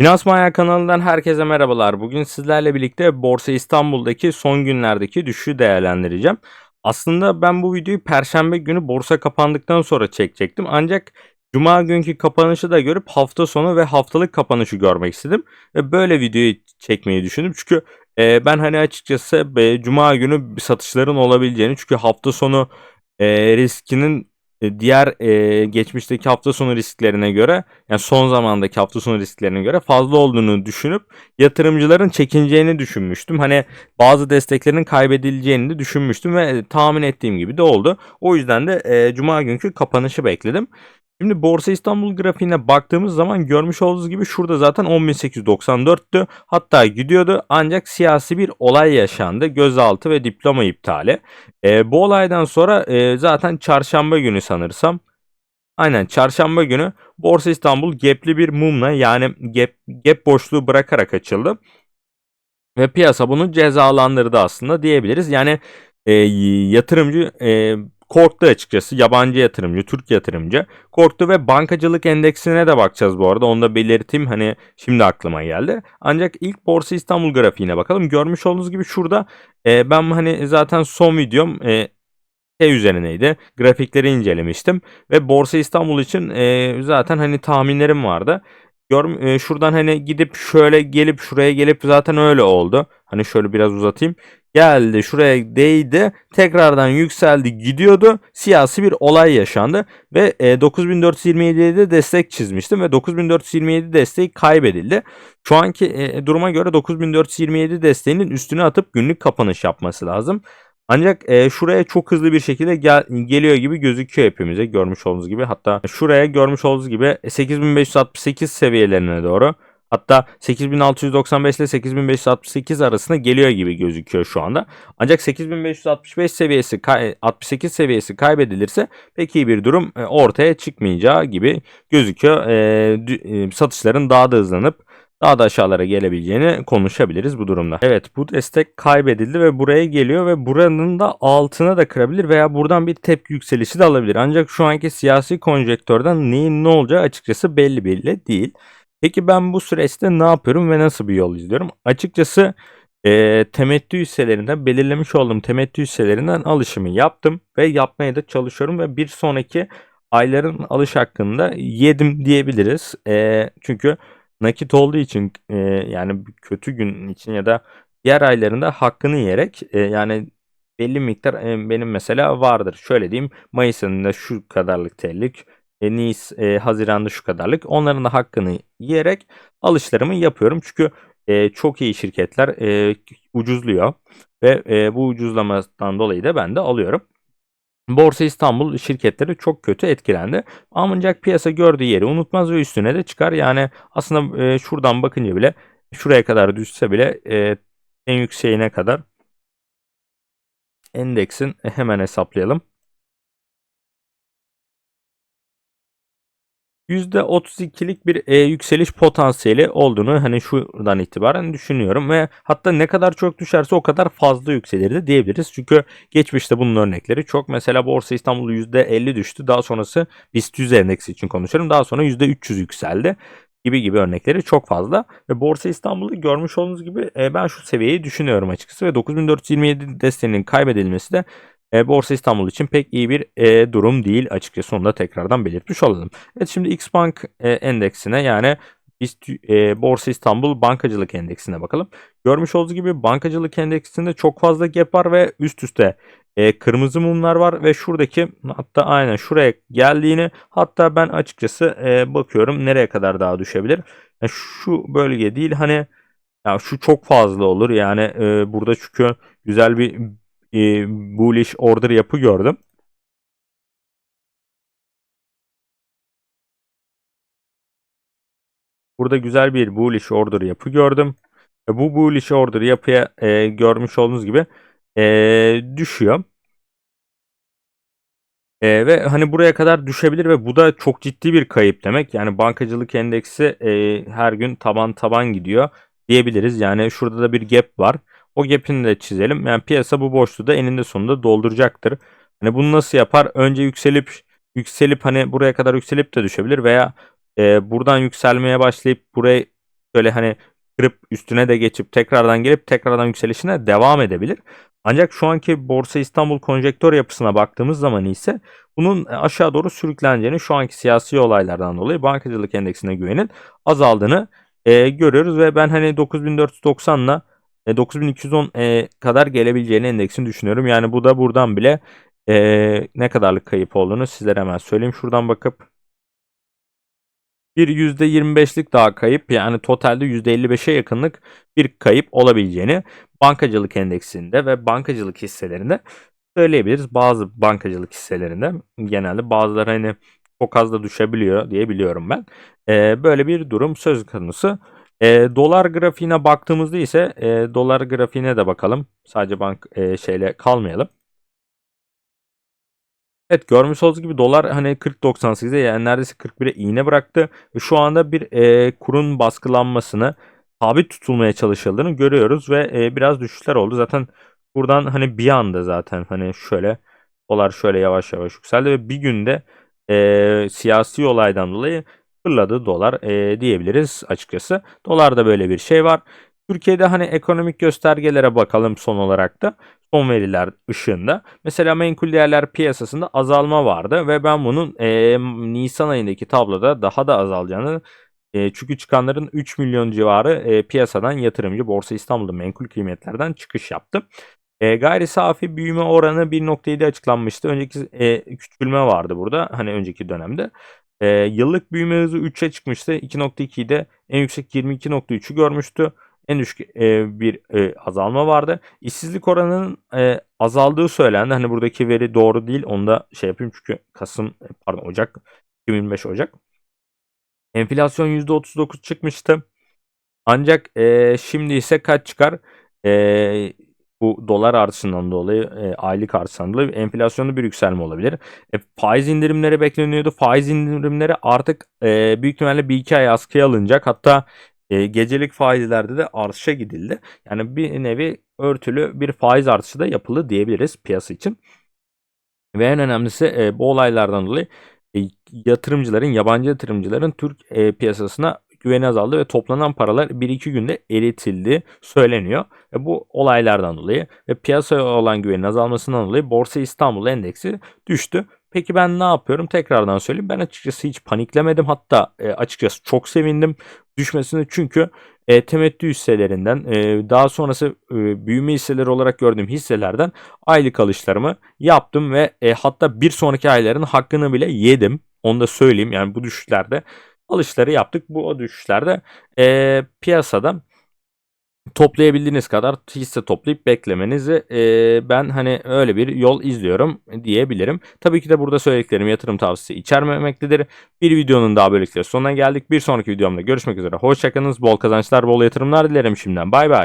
Finans Manya kanalından herkese merhabalar. Bugün sizlerle birlikte Borsa İstanbul'daki son günlerdeki düşüşü değerlendireceğim. Aslında ben bu videoyu perşembe günü borsa kapandıktan sonra çekecektim. Ancak cuma günkü kapanışı da görüp hafta sonu ve haftalık kapanışı görmek istedim. Ve böyle videoyu çekmeyi düşündüm. Çünkü e, ben hani açıkçası cuma günü satışların olabileceğini çünkü hafta sonu e, riskinin diğer e, geçmişteki hafta sonu risklerine göre yani son zamandaki hafta sonu risklerine göre fazla olduğunu düşünüp yatırımcıların çekineceğini düşünmüştüm. Hani bazı desteklerin kaybedileceğini de düşünmüştüm ve tahmin ettiğim gibi de oldu. O yüzden de e, cuma günkü kapanışı bekledim. Şimdi Borsa İstanbul grafiğine baktığımız zaman görmüş olduğunuz gibi şurada zaten 10.894'tü. Hatta gidiyordu ancak siyasi bir olay yaşandı. Gözaltı ve diploma iptali. E, bu olaydan sonra e, zaten çarşamba günü sanırsam Aynen çarşamba günü Borsa İstanbul gap'li bir mumla yani gap, gap boşluğu bırakarak açıldı. Ve piyasa bunu cezalandırdı aslında diyebiliriz. Yani e, yatırımcı e, korktu açıkçası. Yabancı yatırımcı, Türk yatırımcı korktu ve bankacılık endeksine de bakacağız bu arada. Onu da belirteyim hani şimdi aklıma geldi. Ancak ilk Borsa İstanbul grafiğine bakalım. Görmüş olduğunuz gibi şurada e, ben hani zaten son videom e, şey üzerineydi. Grafikleri incelemiştim ve Borsa İstanbul için e, zaten hani tahminlerim vardı. Gör, e, şuradan hani gidip şöyle gelip şuraya gelip zaten öyle oldu. Hani şöyle biraz uzatayım geldi şuraya değdi tekrardan yükseldi gidiyordu siyasi bir olay yaşandı ve e, 9427'de destek çizmiştim ve 9427 desteği kaybedildi. Şu anki e, duruma göre 9427 desteğinin üstüne atıp günlük kapanış yapması lazım. Ancak e, şuraya çok hızlı bir şekilde gel, geliyor gibi gözüküyor hepimize görmüş olduğunuz gibi. Hatta şuraya görmüş olduğunuz gibi 8568 seviyelerine doğru Hatta 8695 ile 8568 arasında geliyor gibi gözüküyor şu anda. Ancak 8565 seviyesi 68 seviyesi kaybedilirse pek iyi bir durum e, ortaya çıkmayacağı gibi gözüküyor. E, satışların daha da hızlanıp daha da aşağılara gelebileceğini konuşabiliriz bu durumda. Evet bu destek kaybedildi ve buraya geliyor ve buranın da altına da kırabilir veya buradan bir tepki yükselişi de alabilir. Ancak şu anki siyasi konjektörden neyin ne olacağı açıkçası belli bile değil. Peki ben bu süreçte ne yapıyorum ve nasıl bir yol izliyorum? Açıkçası e, temettü hisselerinden belirlemiş olduğum temettü hisselerinden alışımı yaptım ve yapmaya da çalışıyorum ve bir sonraki ayların alış hakkında yedim diyebiliriz. E, çünkü nakit olduğu için e, yani kötü gün için ya da diğer aylarında hakkını yiyerek e, yani belli miktar e, benim mesela vardır. Şöyle diyeyim Mayıs ayında şu kadarlık TL'lik e, Nice, e, Haziran'da şu kadarlık. Onların da hakkını yiyerek alışlarımı yapıyorum. Çünkü e, çok iyi şirketler e, ucuzluyor ve e, bu ucuzlamadan dolayı da ben de alıyorum. Borsa İstanbul şirketleri çok kötü etkilendi. Ancak piyasa gördüğü yeri unutmaz ve üstüne de çıkar. Yani aslında e, şuradan bakınca bile şuraya kadar düşse bile e, en yükseğine kadar endeksin hemen hesaplayalım. %32'lik bir e, yükseliş potansiyeli olduğunu hani şuradan itibaren düşünüyorum ve hatta ne kadar çok düşerse o kadar fazla yükselir de diyebiliriz. Çünkü geçmişte bunun örnekleri çok. Mesela Borsa İstanbul %50 düştü. Daha sonrası BIST 100 endeksi için konuşuyorum. Daha sonra %300 yükseldi gibi gibi örnekleri çok fazla. Ve Borsa İstanbul'u görmüş olduğunuz gibi e, ben şu seviyeyi düşünüyorum açıkçası ve 9427 desteğinin kaybedilmesi de e, Borsa İstanbul için pek iyi bir e, durum değil açıkçası onu da tekrardan belirtmiş olalım. Evet şimdi Xbank e, endeksine yani biz e, Borsa İstanbul Bankacılık Endeksine bakalım. Görmüş olduğunuz gibi bankacılık endeksinde çok fazla gap var ve üst üste e, kırmızı mumlar var ve şuradaki hatta aynen şuraya geldiğini hatta ben açıkçası e, bakıyorum nereye kadar daha düşebilir. Yani şu bölge değil hani ya şu çok fazla olur yani e, burada çünkü güzel bir e, bullish order yapı gördüm. Burada güzel bir bullish order yapı gördüm. Ve bu bullish order yapıya e, görmüş olduğunuz gibi e, düşüyor. E, ve hani buraya kadar düşebilir ve bu da çok ciddi bir kayıp demek. Yani bankacılık endeksi e, her gün taban taban gidiyor diyebiliriz. Yani şurada da bir gap var. O gap'ini de çizelim. Yani piyasa bu boşluğu da eninde sonunda dolduracaktır. Hani bunu nasıl yapar? Önce yükselip yükselip hani buraya kadar yükselip de düşebilir veya e, buradan yükselmeye başlayıp buraya şöyle hani kırıp üstüne de geçip tekrardan gelip tekrardan yükselişine devam edebilir. Ancak şu anki Borsa İstanbul konjektör yapısına baktığımız zaman ise bunun aşağı doğru sürükleneceğini şu anki siyasi olaylardan dolayı bankacılık endeksine güvenin azaldığını e, görüyoruz ve ben hani 9490 ile e, 9210 e, kadar gelebileceğini endeksin düşünüyorum. Yani bu da buradan bile e, ne kadarlık kayıp olduğunu sizlere hemen söyleyeyim. Şuradan bakıp bir %25'lik daha kayıp yani totalde %55'e yakınlık bir kayıp olabileceğini bankacılık endeksinde ve bankacılık hisselerinde söyleyebiliriz. Bazı bankacılık hisselerinde genelde bazıları hani çok az da düşebiliyor diye biliyorum ben. Ee, böyle bir durum söz konusu. Ee, dolar grafiğine baktığımızda ise e, dolar grafiğine de bakalım. Sadece bank e, şeyle kalmayalım. Evet görmüş olduğunuz gibi dolar hani 40.98'e yani neredeyse 41'e iğne bıraktı. Şu anda bir e, kurun baskılanmasını sabit tutulmaya çalışıldığını görüyoruz ve e, biraz düşüşler oldu. Zaten buradan hani bir anda zaten hani şöyle dolar şöyle yavaş yavaş yükseldi ve bir günde e, siyasi olaydan dolayı fırladı dolar e, diyebiliriz açıkçası. Dolarda böyle bir şey var. Türkiye'de hani ekonomik göstergelere bakalım son olarak da son veriler ışığında. Mesela menkul değerler piyasasında azalma vardı ve ben bunun e, Nisan ayındaki tabloda daha da azalacağını e, çünkü çıkanların 3 milyon civarı e, piyasadan yatırımcı Borsa İstanbul'da menkul kıymetlerden çıkış yaptı. E, gayri safi büyüme oranı 1.7 açıklanmıştı. Önceki e, küçülme vardı burada hani önceki dönemde. E, yıllık büyüme hızı 3'e çıkmıştı. 2.2'de en yüksek 22.3'ü görmüştü en düşük e, bir e, azalma vardı. İşsizlik oranının e, azaldığı söylendi. Hani buradaki veri doğru değil. Onu da şey yapayım çünkü Kasım e, pardon Ocak 2025 Ocak. Enflasyon %39 çıkmıştı. Ancak e, şimdi ise kaç çıkar? E, bu dolar artışından dolayı e, aylık artışından dolayı enflasyonda bir yükselme olabilir. E, faiz indirimleri bekleniyordu. Faiz indirimleri artık e, büyük ihtimalle bir iki ay askıya alınacak. Hatta e, gecelik faizlerde de artışa gidildi. Yani bir nevi örtülü bir faiz artışı da yapıldı diyebiliriz piyasa için. Ve en önemlisi e, bu olaylardan dolayı e, yatırımcıların, yabancı yatırımcıların Türk e, piyasasına güveni azaldı ve toplanan paralar 1-2 günde eritildi söyleniyor. Ve bu olaylardan dolayı ve piyasaya olan güvenin azalmasından dolayı Borsa İstanbul endeksi düştü. Peki ben ne yapıyorum? Tekrardan söyleyeyim. Ben açıkçası hiç paniklemedim. Hatta e, açıkçası çok sevindim düşmesini. Çünkü e, temettü hisselerinden e, daha sonrası e, büyüme hisseleri olarak gördüğüm hisselerden aylık alışlarımı yaptım ve e, hatta bir sonraki ayların hakkını bile yedim. Onu da söyleyeyim. Yani bu düşüşlerde alışları yaptık. Bu düşüşlerde e, piyasada toplayabildiğiniz kadar hisse toplayıp beklemenizi e, ben hani öyle bir yol izliyorum diyebilirim. Tabii ki de burada söylediklerim yatırım tavsiyesi içermemektedir. Bir videonun daha böylelikle sonuna geldik. Bir sonraki videomda görüşmek üzere. Hoşçakalınız. Bol kazançlar, bol yatırımlar dilerim şimdiden. Bay bay.